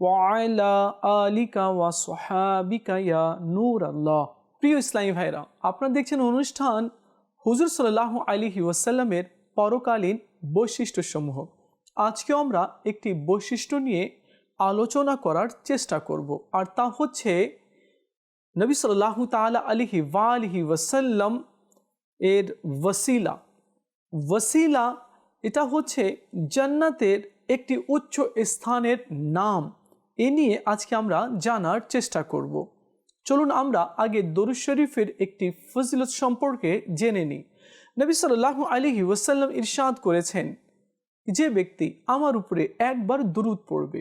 ওয়াইলা আলিকা ওয়া সোহাবিকা ইয়া নূর আল্লাহ প্রিয় ইসলামী ভাইরা, আপনারা দেখছেন অনুষ্ঠান হুজুর সাল্লাহ আলিহি ওয়াসাল্লামের পরকালীন বৈশিষ্ট্যসমূহ। আজকে আমরা একটি বৈশিষ্ট্য নিয়ে আলোচনা করার চেষ্টা করব, আর তা হচ্ছে নবী সাল্লাহ তালা আলিহি ওয়ালিহি ওয়াসাল্লাম এর ওসিলা ওসিলা এটা হচ্ছে জান্নাতের একটি উচ্চ স্থানের নাম। এ নিয়ে আজকে আমরা জানার চেষ্টা করব। চলুন আমরা আগে দরুদ শরীফের একটি ফজিলত সম্পর্কে জেনে নিই। নবী সাল্লাহ আলিহি ওয়াসাল্লাম ইরশাদ করেছেন, যে ব্যক্তি আমার উপরে একবার দরুদ পড়বে,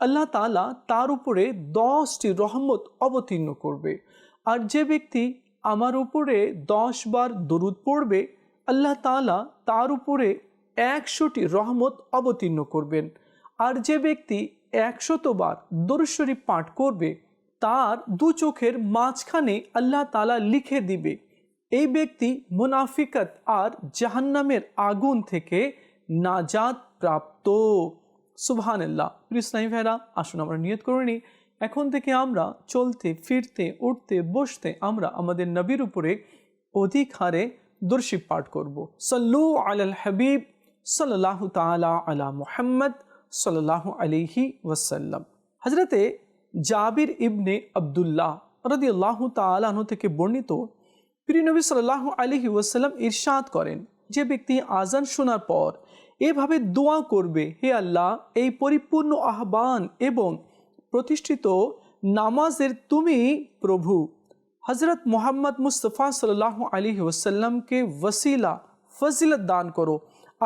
আল্লাহ তালা তার উপরে দশটি রহমত অবতীর্ণ করবে। আর যে ব্যক্তি আমার উপরে দশ বার দরুদ পড়বে, আল্লাহ তালা তার উপরে একশোটি রহমত অবতীর্ণ করবেন। আর যে ব্যক্তি একশতবার দরুদ পাঠ করবে, তার দু চোখের মাঝখানে আল্লাহ তালা লিখে দিবে, এই ব্যক্তি মুনাফিকত আর জাহান্নামের আগুন থেকে নাজাদ প্রাপ্ত। সুবহান আল্লাহ ইসলামী ভাইরা আসুন আমরা নিয়ত করে নিই। এখন থেকে আমরা চলতে, ফিরতে, উঠতে, বসতে আমরা আমাদের নবীর উপরে অধিক হারে দর্শী পাঠ করব। সল্লু আল হাবিব সাল্লাহ তালা আলা মুহাম্মদ। সাল্লাহ আলিহি ওয়াসাল্লাম। হজরতে জাবির ইবনে আবদুল্লাহ রদি আল্লাহ তালাহ থেকে বর্ণিত প্রিয়নবী সাল্লাহ আলিহি ওয়াসাল্লাম ইরশাদ করেন, যে ব্যক্তি আজান শোনার পর এভাবে দোয়া করবে, হে আল্লাহ, এই পরিপূর্ণ আহ্বান এবং প্রতিষ্ঠিত নামাজের তুমি প্রভু। হজরত মোহাম্মদ মুস্তফা সাল্লাহ আলী ওসাল্লামকে ওসিলা ফজিলত দান করো।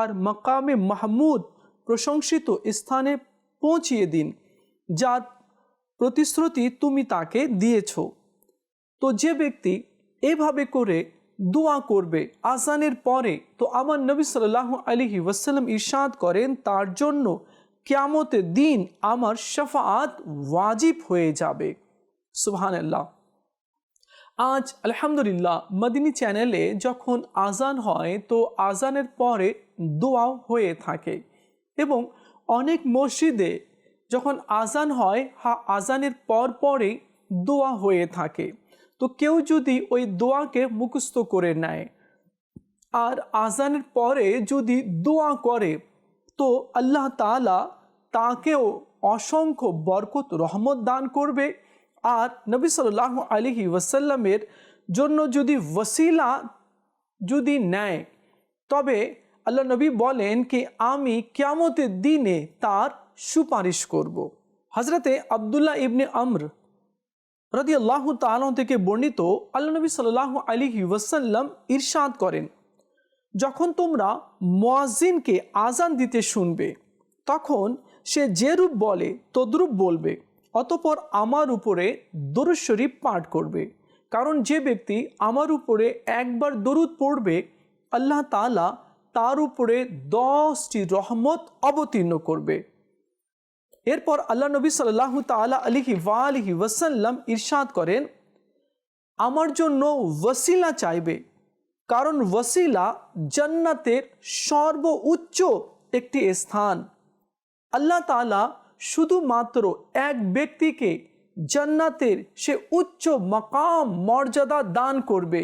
আর মকামে মাহমুদ প্রশংসিত স্থানে পৌঁছিয়ে দিন, যার প্রতিশ্রুতি তুমি তাকে দিয়েছ। তো যে ব্যক্তি এভাবে করে দোয়া করবে আজানের পরে, তো আমার নবী সাল্লাহ আলহি ওয়াসাল্লাম ইরশাদ করেন, তার জন্য ক্যামতের দিন আমার শফাত ওয়াজিব হয়ে যাবে। সুবহান আল্লাহ আজ আলহামদুলিল্লাহ মদিনী চ্যানেলে যখন আজান হয়, তো আজানের পরে দোয়াও হয়ে থাকে। এবং অনেক মসজিদে যখন আজান হয়, হা, আজানের পর পরে দোয়া হয়ে থাকে। তো কেউ যদি ওই দোয়াকে মুখস্থ করে নেয় আর আজানের পরে যদি দোয়া করে, তো আল্লাহ তালা তাকেও অসংখ্য বরকত, রহমত দান করবে। আর নবী সাল্লাহ আলিহি ওয়াসাল্লামের জন্য যদি ওসিলা যদি নেয়, তবে আল্লাহ নবী বলেন কি, আমি ক্যামতের দিনে তার সুপারিশ করব। হজরতে আবদুল্লাহ ইবনে আমর রদি আল্লাহ তালন থেকে বর্ণিত আল্লাহ নবী সাল্লাহ আলী ওয়াসাল্লাম ইরশাদ করেন, যখন তোমরা মোয়াজিনকে আজান দিতে শুনবে, তখন সে যে রূপ বলে তদ্রূপ বলবে, অতপর আমার উপরে দরুদ শরীফ পাঠ করবে কারণ যে ব্যক্তি আমার উপরে একবার দরুদ পড়বে, আল্লাহ তালা তার উপরে দশটি রহমত অবতীর্ণ করবে। এরপর আল্লাহ নবী সাল্লাহ তালা আলিহি ওয়ালিহি ওয়াসাল্লাম ইরশাদ করেন, আমার জন্য ওসিলা চাইবে, কারণ ওসিলা জান্নাতের সর্বোচ্চ একটি স্থান। আল্লাহ তালা শুধুমাত্র এক ব্যক্তিকে জান্নাতের সে উচ্চ মকাম মর্যাদা দান করবে।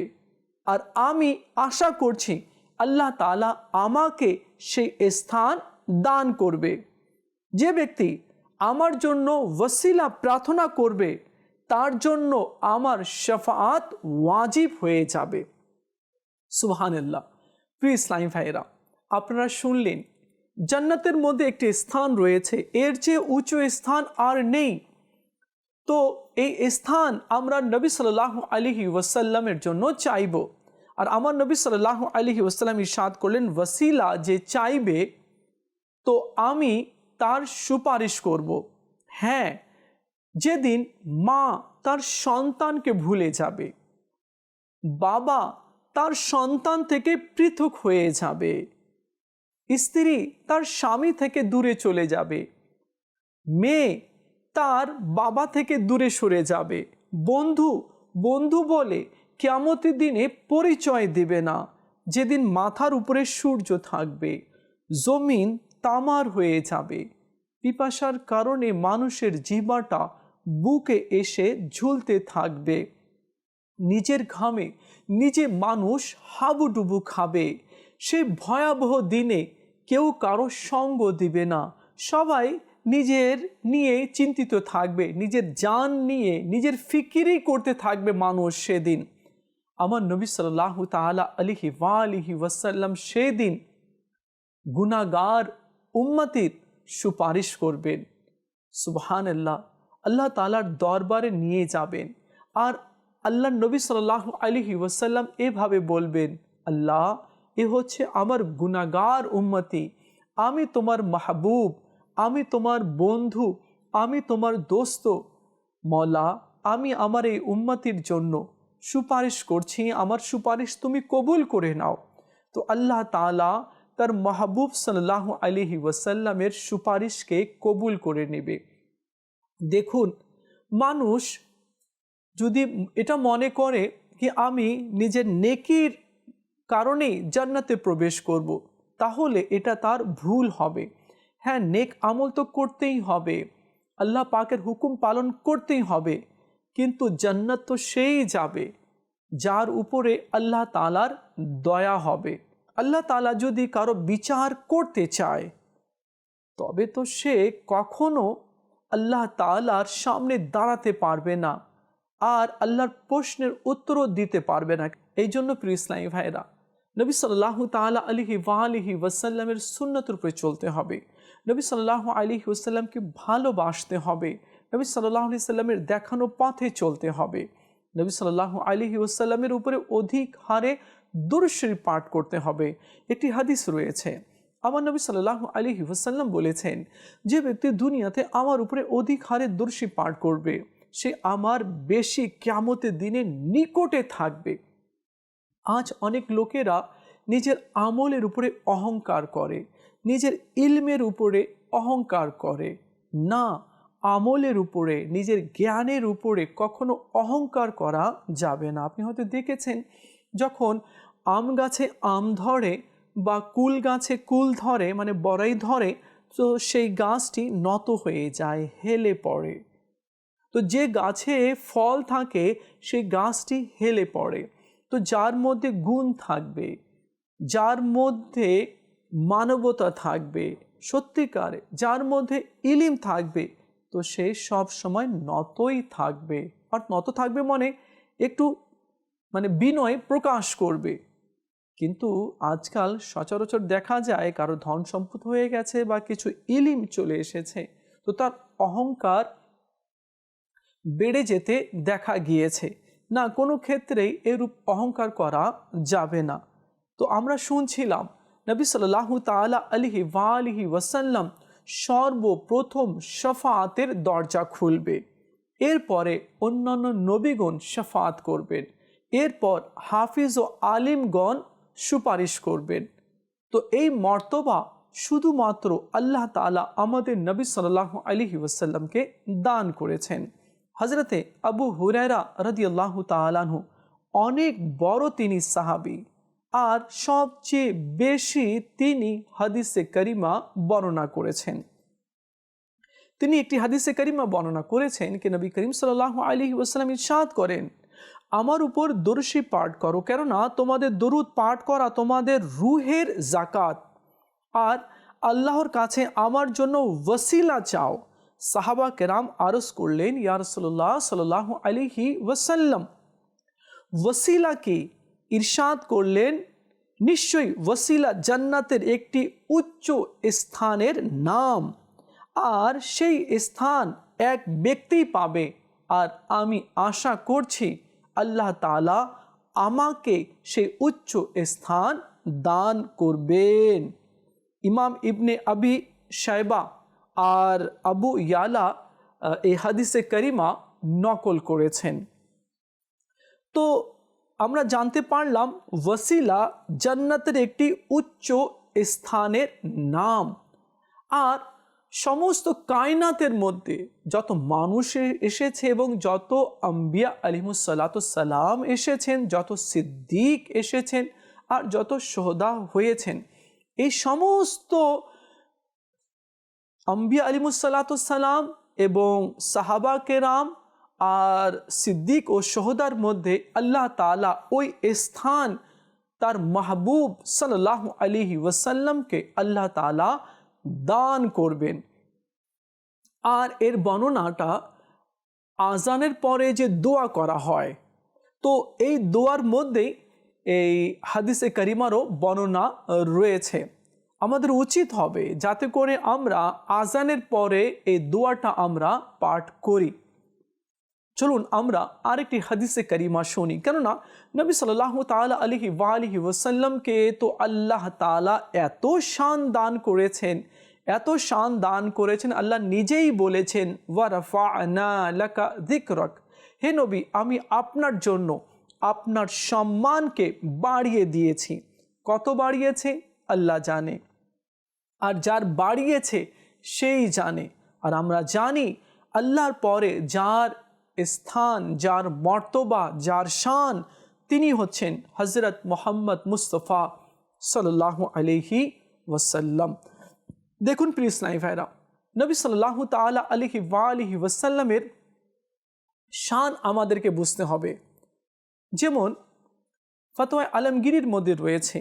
আর আমি আশা করছি আল্লাহ তালা আমাকে সেই স্থান দান করবে। যে ব্যক্তি আমার জন্য ওসিলা প্রার্থনা করবে, তার জন্য আমার শফাত ওয়াজিব হয়ে যাবে। সুবহানাল্লাহ। প্রিয় ইসলামী ভাইরা আপনারা শুনলেন, জান্নাতের মধ্যে একটি স্থান রয়েছে, এর চেয়ে উঁচু স্থান আর নেই। তো এই স্থান আমরা নবী সাল্লাহ আলিহি ওয়াসাল্লামের জন্য চাইব। আর আমার নবী সাল্লাহ আলিহি ওয়াসাল্লাম ইরশাদ করলেন ওসিলা যে চাইবে, তো আমি তার সুপারিশ করব। হ্যাঁ যেদিন মা তার সন্তানকে ভুলে যাবে, বাবা তার সন্তান থেকে পৃথক হয়ে যাবে, স্ত্রী তার স্বামী থেকে দূরে চলে যাবে, মেয়ে তার বাবা থেকে দূরে সরে যাবে, বন্ধু বন্ধু বলে কেমতের দিনে পরিচয় দেবে না। যেদিন মাথার উপরে সূর্য থাকবে, জমিন তামার হয়ে যাবে। পিপাসার কারণে মানুষের জিবাটা বুকে এসে ঝুলতে থাকবে। নিজের ঘামে নিজে মানুষ হাবুডুবু খাবে। সে ভয়াবহ দিনে কেউ কারও সঙ্গ দিবে না। সবাই নিজের নিয়ে চিন্তিত থাকবে, নিজের জান নিয়ে নিজের ফিকিরই করতে থাকবে মানুষ সেদিন। আমার নবী সাল্লাহ তালা আলিহি ওয়ালিহি ওয়াসাল্লাম সেদিন গুনাগার উম্মতির সুপারিশ করবেন। সুবহান আল্লাহ আল্লাহ তালার দরবারে নিয়ে যাবেন আর আল্লাহ নবী সাল্লাহ আলিহি ওয়াসাল্লাম এভাবে বলবেন, আল্লাহ, এ হচ্ছে আমার গুনাগার উম্মতি। আমি তোমার মাহবুব, আমি তোমার বন্ধু, আমি তোমার দোস্ত। মলা, আমি আমার এই উম্মতির জন্য সুপারিশ করছি, আমার সুপারিশ তুমি কবুল করে নাও। তো আল্লাহ তালা তার মাহবুব সাল্লাহ আলিহি ওয়াসাল্লামের সুপারিশকে কবুল করে নেবে। দেখুন, মানুষ যদি এটা মনে করে কি আমি নিজের নেকির কারণেই জান্নাতে প্রবেশ করব। তাহলে এটা তার ভুল হবে। হ্যাঁ নেক আমল তো করতেই হবে। আল্লাহ পাকের হুকুম পালন করতেই হবে। কিন্তু জান্নাত তো সেই যাবে, যার উপরে আল্লাহ তালার দয়া হবে। আল্লাহ তালা যদি কারও বিচার করতে চায়, তবে তো সে কখনো আল্লাহ তালার সামনে দাঁড়াতে পারবে না আর আল্লাহর প্রশ্নের উত্তরও দিতে পারবে না। এই জন্য প্রিয় ইসলামী ভাইরা নবী সাল্লাহ তালা আলিহি ওয়ালিহি ওয়াসাল্লামের সুন্নতের উপরে চলতে হবে। নবী সাল্লাহ আলিহি ওসাল্লামকে ভালোবাসতে হবে। নবী সাল্লাহ আলি সাল্লামের দেখানো পথে চলতে হবে। নবী সাল্লাহ আলিহি ওসাল্লামের উপরে অধিক হারে দুরুশ্বরী পাঠ করতে হবে। একটি হাদিস রয়েছে। আমার নবী সাল্লাহ আলিহি ওসাল্লাম বলেছেন, যে ব্যক্তি দুনিয়াতে আমার উপরে অধিক হারে দুরুশি পাঠ করবে, সে আমার বেশি ক্যামতের দিনে নিকটে থাকবে। আজ অনেক লোকেরা নিজের আমলের উপরে অহংকার করে, নিজের ইলমের উপরে অহংকার করে। না আমলের উপরে, নিজের জ্ঞানের উপরে কখনো অহংকার করা যাবে না। আপনি হয়তো দেখেছেন, যখন আম গাছে আম ধরে বা কুল গাছে কুল ধরে মানে বড়াই ধরে, তো সেই গাছটি নত হয়ে যায়, হেলে পড়ে। তো যে গাছে ফল থাকে, সেই গাছটি হেলে পড়ে। তো যার মধ্যে গুণ থাকবে, যার মধ্যে মানবতা থাকবে, সত্যিকারে, যার মধ্যে ইলিম থাকবে তো সে সব সময় নতই থাকবে। আর নত থাকবে মনে একটু মানে বিনয় প্রকাশ করবে। কিন্তু আজকাল সচরাচর দেখা যায় কারও ধন সম্পদ হয়ে গেছে বা কিছু ইলিম চলে এসেছে, তো তার অহংকার বেড়ে যেতে দেখা গিয়েছে। না, কোনো ক্ষেত্রেই এরূপ অহংকার করা যাবে না। তো আমরা শুনছিলাম, নবী সাল্লাহ তালা আলিহি ওয়ালিহি ওয়াসাল্লাম সর্বপ্রথম শফাতের দরজা খুলবে। এরপরে অন্যান্য নবীগণ শফাত করবেন। এরপর হাফিজ ও আলিমগণ সুপারিশ করবেন। তো এই মর্তবা শুধুমাত্র আল্লাহ তালা আমাদের নবী সাল্লাহ আলিহি ওয়াসাল্লামকে দান করেছেন। হজরতে আবু হুরেরা রদিয়াল্লাহ তালাহু অনেক বড় তিনি সাহাবি। আর সবচেয়ে বেশি তিনি হাদিসে করিমা বর্ণনা করেছেন। তিনি একটি হাদিসে করিমা বর্ণনা করেছেন কি নবী করিম সাল্লাহ আলী ওসালাম ইসাদ করেন, আমার উপর দর্শী পাঠ করো, কেননা তোমাদের দরুদ পাঠ করা তোমাদের রুহের জাকাত আর আল্লাহর কাছে আমার জন্য ওসিলা চাও। সাহাবা কেরাম আরস করলেন ইয়ারসল্লাহ সাল্লাহ আলিহি ওসাল্লাম ওসিলাকে ইরশাদ করলেন, নিশ্চয়ই ওসিলা জান্নাতের একটি উচ্চ স্থানের নাম। আর সেই স্থান এক ব্যক্তি পাবে। আর আমি আশা করছি আল্লাহ তালা আমাকে সেই উচ্চ স্থান দান করবেন। ইমাম ইবনে আবি সাইবা আর আবু ইয়ালা এই হাদিসে করিমা নকল করেছেন। তো আমরা জানতে পারলাম ওয়াসিলা জান্নাতের একটি উচ্চ স্থানের নাম। আর সমস্ত কায়নাতের মধ্যে যত মানুষ এসেছে এবং যত আম্বিয়া আলিমুসাল্লাতাম এসেছেন, যত সিদ্দিক এসেছেন আর যত সোহদা হয়েছেন, এই সমস্ত আম্বিয়া আলিমুসাল্লাতাম এবং সাহাবা কেরাম আর সিদ্দিক ও সোহদার মধ্যে আল্লাহ তালা ওই স্থান তার মাহবুব সাল্লাহ আলিহি ওয়াসাল্লামকে আল্লাহ তালা দান করবেন। আর এর বর্ণনাটা আজানের পরে যে দোয়া করা হয়, তো এই দোয়ার মধ্যেই এই হাদিসে করিমারও বর্ণনা রয়েছে। আমাদের উচিত হবে যাতে করে আমরা আজানের পরে এই দোয়াটা আমরা পাঠ করি। চলুন আমরা আরেকটি হাদিসে করিমা শুনি। কেননা নবী সাল্লাহ তালা আলহি ওয়ালিহি ওসাল্লামকে তো আল্লাহ তালা এত শান দান করেছেন, এত শান দান করেছেন, আল্লাহ নিজেই বলেছেন ওয়ারফা লাকা দিকরক হে নবী, আমি আপনার জন্য আপনার সম্মানকে বাড়িয়ে দিয়েছি। কত বাড়িয়েছে? আল্লাহ জানে। আর যার বাড়িয়েছে, সেই জানে। আর আমরা জানি, আল্লাহর পরে যার স্থান, যার মর্তবা, যার শান তিনি হচ্ছেন হজরত মোহাম্মদ মুস্তফা সাল্লাহ আলহি ওয়াসাল্লাম। দেখুন প্রিয় ইসলাই ভাইরা, নবী সাল্লাহ তালা আলহি ওয়ালিহি ওয়াসাল্লামের শান আমাদেরকে বুঝতে হবে। যেমন, ফতোয়া আলমগিরির মধ্যে রয়েছে,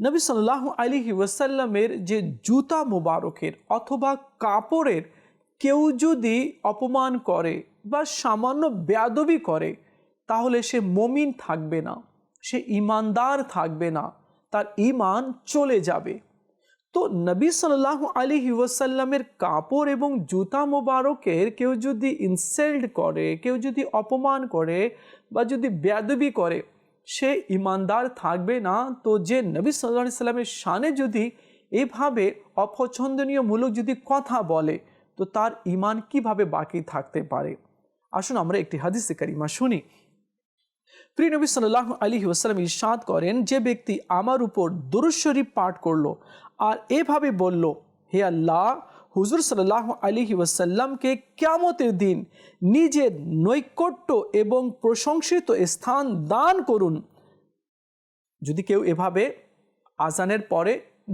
নবী সাল্লাহ আলিহি ওয়াসাল্লামের যে জুতা মুবারকের অথবা কাপড়ের কেউ যদি অপমান করে বা সামান্য বেয়াদবি করে, তাহলে সে মমিন থাকবে না, সে ইমানদার থাকবে না, তার ইমান চলে যাবে। তো নবী সাল্লাহ আলিহি ওয়াসাল্লামের কাপড় এবং জুতা মোবারকের কেউ যদি ইনসাল্ট করে, কেউ যদি অপমান করে বা যদি বেয়াদবি করে, সে ইমানদার থাকবে না। তো যে নবী সাল্লাহ সাল্লামের শানে যদি এভাবে অপছন্দনীয়মূলক যদি কথা বলে, তো তার ইমান কীভাবে বাকি থাকতে পারে? আসুন আমরা একটি হাদিসে কারিমা শুনি। প্রিয় নবী সাল্লাহ আলী ওসালাম ইরশাদ করেন, যে ব্যক্তি আমার উপর দুরুশরীফ পাঠ করল আর এভাবে বলল, হে আল্লাহ, হুজুর সাল্লাহ আলী ওয়াসাল্লামকে ক্যামতের দিন নিজের নৈকট্য এবং প্রশংসিত স্থান দান করুন। যদি কেউ এভাবে আজানের পরে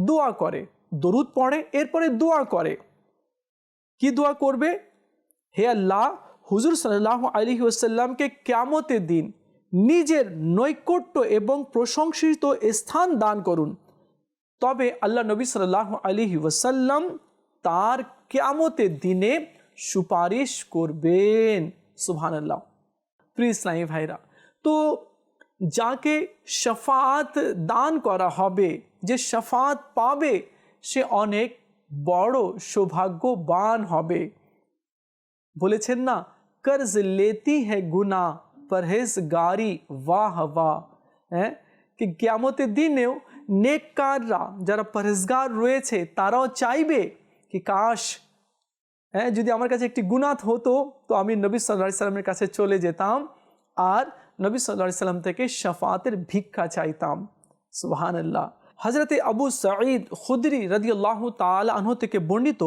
দোয়া করে, দরুদ পড়ে, এরপরে দোয়া করে, কি দোয়া করবে? হে আল্লাহ হুজুর সাল্লাহ আলী ওসাল্লামকে ক্যামতের দিন নিজের নৈকট্য এবং প্রশংসিত স্থান দান করুন। তবে আল্লাহ নবী সাল্লাহ আলী ওসাল্লাম তার ক্যামতের দিনে সুপারিশ করবেন। সুবহান আল্লাহ প্রিয় ইসলামী ভাইরা, তো যাকে শফাত দান করা হবে, যে শফাত পাবে, সে অনেক বড় সৌভাগ্যবান হবে। বলেছেন না? कर्ज लेती है गुना পরহেজগারি ওয়াহ ওয়াহ হ্যাঁ কি ক্যামতের দিনেও নেককাররা যারা পরহেজগার রয়েছে তারাও চাইবে কি কাশ হ্যাঁ যদি আমার কাছে একটি গুনাথ হতো তো আমি নবী সাল্লা সাল্লামের কাছে চলে যেতাম আর নবী সাল্লা সাল্লাম থেকে শফাতের ভিক্ষা চাইতাম সুবাহান আল্লাহ হজরতে আবু সঈদ খুদরি রদিয়াল্লাহ তালা আনহ থেকে বর্ণিত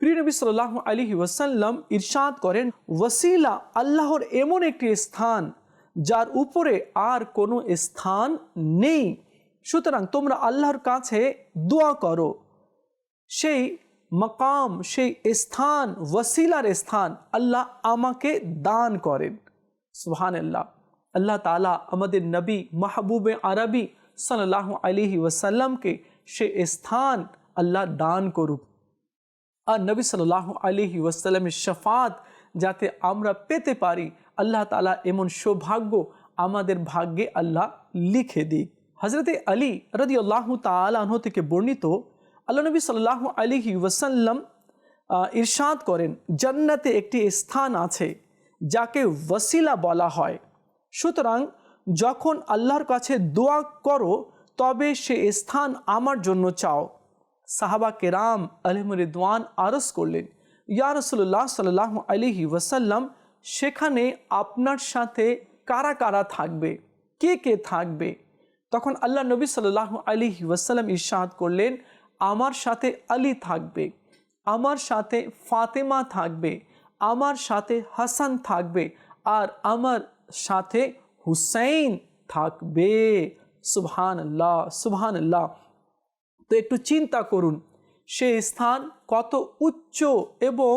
প্রিয় নবী সাল্লাহ আলী ওয়াসাল্লাম ইরশাদ করেন, ওয়াসিলা আল্লাহর এমন একটি স্থান যার উপরে আর কোনো স্থান নেই। সুতরাং তোমরা আল্লাহর কাছে দোয়া করো। সেই মকাম, সেই স্থান, ওয়াসিলার স্থান আল্লাহ আমাকে দান করেন। সুহান আল্লাহ আল্লাহ তালা আমাদের নবী মাহবুবে আরবি সাল্লাহ আলিহি ওয়াসাল্লামকে সে স্থান আল্লাহ দান করুক। আর নবী সাল্লাহ আলিহি ওয়াসাল্লামের শফাত যাতে আমরা পেতে পারি, আল্লাহ তালা এমন সৌভাগ্য আমাদের ভাগ্যে আল্লাহ লিখে দিক। হজরতে আলী রদি আল্লাহ তালাহ থেকে বর্ণিত, আল্লাহ নবী সাল্লাহ আলিহি ওয়াসাল্লাম ইরশাদ করেন, জান্নাতে একটি স্থান আছে যাকে ওয়াসিলা বলা হয়। সুতরাং যখন আল্লাহর কাছে দোয়া করো, তবে সে স্থান আমার জন্য চাও। সাহাবা কেরাম আলমরিদওয়ান আরস করলেন, ইয়া রসুল্লাহ সাল্লাহ আলিহি ওয়াসাল্লাম, সেখানে আপনার সাথে কারা কারা থাকবে? কে কে থাকবে? তখন আল্লাহ নবী সাল্লাহ আলিহি ওয়াসাল্লাম ইরশাদ করলেন, আমার সাথে আলী থাকবে, আমার সাথে ফাতেমা থাকবে, আমার সাথে হাসান থাকবে, আর আমার সাথে হুসাইন থাকবে। সুবহান আল্লাহ সুবহান আল্লাহ তো একটু চিন্তা করুন, সে স্থান কত উচ্চ এবং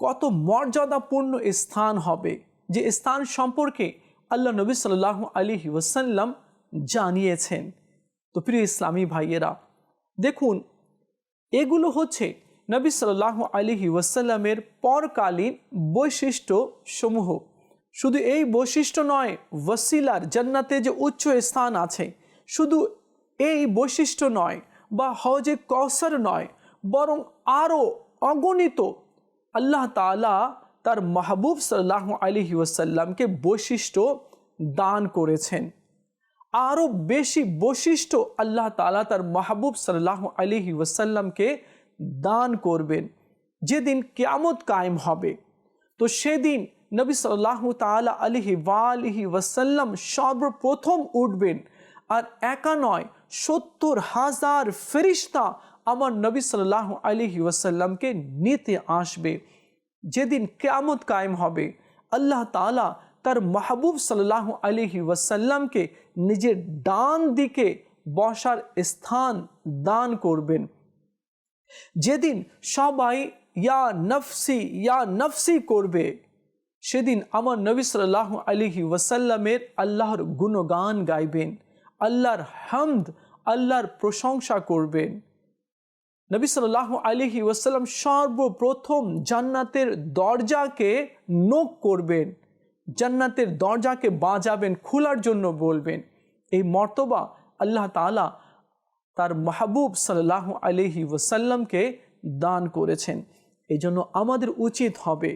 কত মর্যাদাপূর্ণ স্থান হবে। যে স্থান সম্পর্কে আল্লাহ নবী সাল্লাহ আলী ওয়াসাল্লাম জানিয়েছেন। তো প্রিয় ইসলামী ভাইয়েরা, দেখুন, এগুলো হচ্ছে নবী সাল্লাহ আলিহি ওয়াসাল্লামের পরকালীন বৈশিষ্ট্য সমূহ। শুধু এই বৈশিষ্ট্য নয়, ওয়াসিলার জান্নাতে যে উচ্চ স্থান আছে, শুধু এই বৈশিষ্ট্য নয় বা হজে কৌসর নয়, বরং আরও অগণিত। আল্লাহ তালা তার মাহবুব সাল্লাহ আলিহি ওয়াসাল্লামকে বৈশিষ্ট্য দান করেছেন। আরও বেশি বৈশিষ্ট্য আল্লাহ তালা তার মাহবুব সাল্লাহ আলিহি ওয়াসাল্লামকে দান করবেন। যেদিন কেয়ামত কায়েম হবে, তো সেদিন নবী সাল্লাহ তালা আলিহি ওয়ালিহি ওয়াসাল্লাম সর্বপ্রথম উঠবেন আর একা নয়, সত্তর হাজার ফেরিস্তা আমার নবী সাল্লাহ আলিহি ওয়াসাল্লামকে নিতে আসবে। যেদিন কেয়ামত কায়েম হবে, আল্লাহ তালা তার মাহবুব সাল্লাহ আলিহি ওয়াসাল্লামকে নিজের ডান দিকে বসার স্থান দান করবেন। যেদিন সবাই ইয়া নফসি ইয়া নফসি করবে, সেদিন আমার নবী সাল্লাহ আলিহি ওয়াসাল্লামের আল্লাহর গুণগান গাইবেন। আল্লাহর হামদ, আল্লাহর প্রশংসা করবেন। নবী সাল্লাহ আলিহি ওয়াসাল্লাম সর্বপ্রথম জান্নাতের দরজাকে নোক করবেন, জান্নাতের দরজাকে বাজাবেন, খোলার জন্য বলবেন। এই মর্তবা আল্লাহ তালা তার মাহবুব সাল্লাহ আলিহি ওসাল্লামকে দান করেছেন। এই জন্য আমাদের উচিত হবে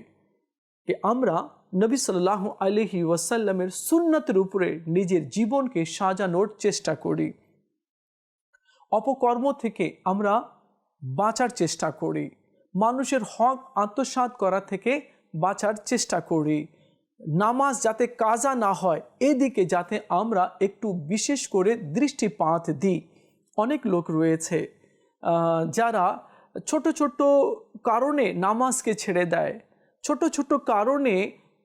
যে আমরা নবী সাল্লাহ আলিহি ওয়াসাল্লামের সুন্নতের উপরে নিজের জীবনকে সাজানোর চেষ্টা করি। অপকর্ম থেকে আমরা বাঁচার চেষ্টা করি। মানুষের হক আত্মসাত করা থেকে বাঁচার চেষ্টা করি। নামাজ যাতে কাজা না হয়, এদিকে যাতে আমরা একটু বিশেষ করে দৃষ্টিপাত দিই। অনেক লোক রয়েছে যারা ছোট ছোট কারণে নামাজকে ছেড়ে দেয়। ছোট ছোট কারণে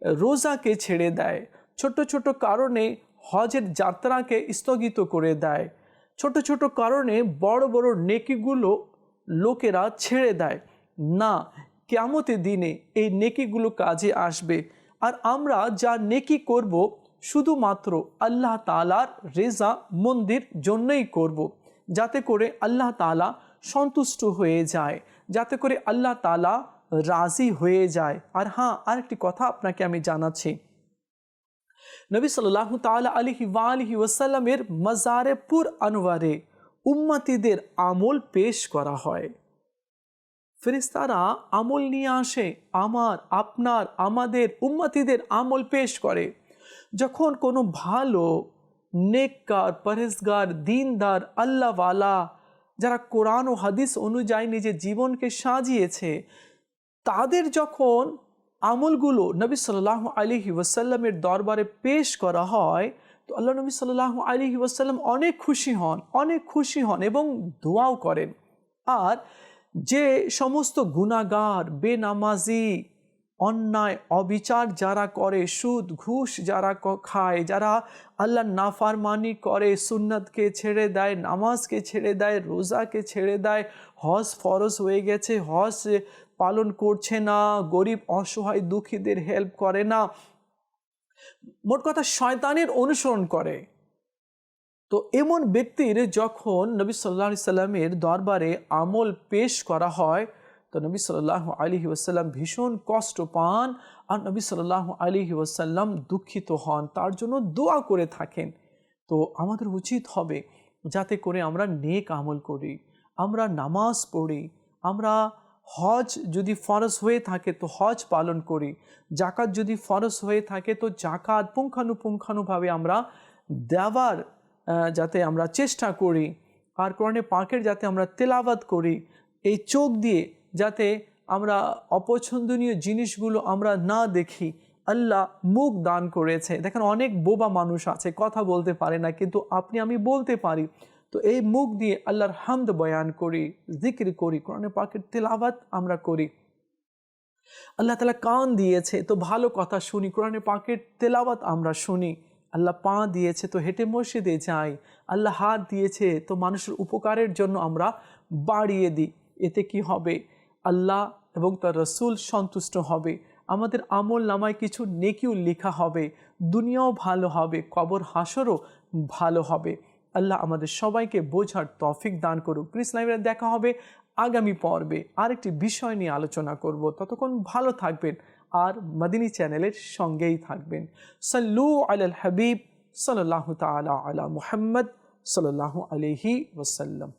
রোজাকে ছেড়ে দেয়। ছোট ছোট কারণে হজের যাত্রাকে স্থগিত করে দেয়। ছোট ছোট কারণে বড় বড় নেকিগুলো লোকেরা ছেড়ে দেয়। না কেমতে দিনে এই নেকিগুলো কাজে আসবে। আর আমরা যা নেকি করব, শুধুমাত্র আল্লাহ তালার রেজা মন্দির জন্যই করব। যাতে করে আল্লাহ তালা সন্তুষ্ট হয়ে যায়। যাতে করে আল্লাহ তালা রাজি হয়ে যায়। আর হ্যাঁ আরেকটি কথা আপনাকে আমি জানাচ্ছি। নবী সাল্লাহ তালা আলহি ওয়ালহি ওয়াসাল্লামের মজারে পুর আনোয়ারে উম্মাতিদের আমল পেশ করা হয়। ফেরিস্তারা আমল নিয়ে আসে, আমার, আপনার, আমাদের উম্মাতিদের আমল পেশ করে। যখন কোনো ভালো নেককার পরেজগার দিনদার, আল্লাহওয়ালা যারা কোরআন ও হাদিস অনুযায়ী নিজের জীবনকে সাজিয়েছে তাদের যখন আমলগুলো নবী সাল্লাহ আলিহি ওয়াসাল্লামের দরবারে পেশ করা হয়, তো আল্লাহ নবী সাল্লাহ আলিহি ওয়াসাল্লাম অনেক খুশি হন, অনেক খুশি হন এবং দোয়াও করেন। আর যে সমস্ত গুণাগার বেনামাজি, অন্যায়, অবিচার যারা করে, সুদ, ঘুষ যারা খায়, যারা আল্লাহ নাফারমানি করে, সুন্নতকে ছেড়ে দেয়, নামাজকে ছেড়ে দেয়, রোজাকে ছেড়ে দেয়, হজ ফরজ হয়ে গেছে, হজ পালন করছে না, গরিব, অসহায়, দুঃখীদের হেল্প করে না। মোট কথা শয়তানের অনুসরণ করে। তো এমন ব্যক্তির যখন নবী সাল্লাহ সাল্লামের দরবারে আমল পেশ করা হয়, তো নবী সাল্লাহ আলী ওসাল্লাম ভীষণ কষ্ট পান আর নবী সাল্লাহ আলী ওসাল্লাম দুঃখিত হন, তার জন্য দোয়া করে থাকেন। তো আমাদের উচিত হবে যাতে করে আমরা নেক আমল করি, আমরা নামাজ পড়ি, আমরা হজ যদি ফরজ হয়ে থাকে তো হজ পালন করি। জাকাত যদি ফরজ হয়ে থাকে তো জাকাত পুঙ্খানুপুঙ্খানুভাবে আমরা দেওয়ার যাতে আমরা চেষ্টা করি। আর কোরআনে পাকের যাতে আমরা তেলাবাদ করি। এই চোখ দিয়ে যাতে আমরা অপছন্দনীয় জিনিসগুলো আমরা না দেখি। আল্লাহ মুখ দান করেছে। দেখেন অনেক বোবা মানুষ আছে, কথা বলতে পারে না, কিন্তু আপনি, আমি বলতে পারি তো এই মুখ দিয়ে আল্লাহর হামদ বয়ান করি, জিকির করি, কোরআনে পাকের তেলাবাত আমরা করি। আল্লাহ তালা কান দিয়েছে, তো ভালো কথা শুনি, কোরআনে পাকের তেলাওয়াত আমরা শুনি। আল্লাহ পা দিয়েছে, তো হেঁটে মসজিদে যাই। আল্লাহ হাত দিয়েছে, তো মানুষের উপকারের জন্য আমরা বাড়িয়ে দিই। এতে কি হবে? আল্লাহ এবং তার রসুল সন্তুষ্ট হবে। আমাদের আমল নামায় কিছু নেকিও লেখা হবে। দুনিয়াও ভালো হবে, কবর হাসরও ভালো হবে। আল্লাহ আমাদের সবাইকে বোঝার তফিক দান করুক। প্রিস লাইব্রেরি দেখা হবে আগামী পর্বে। আরেকটি বিষয় নিয়ে আলোচনা করব। ততক্ষণ ভালো থাকবেন আর মদিনী চ্যানেলের সঙ্গেই থাকবেন। সাল্লু আল হাবিব সাল্লাহ তালা আলা মুহাম্মদ সাল্লাহ আলহি ওসাল্লাম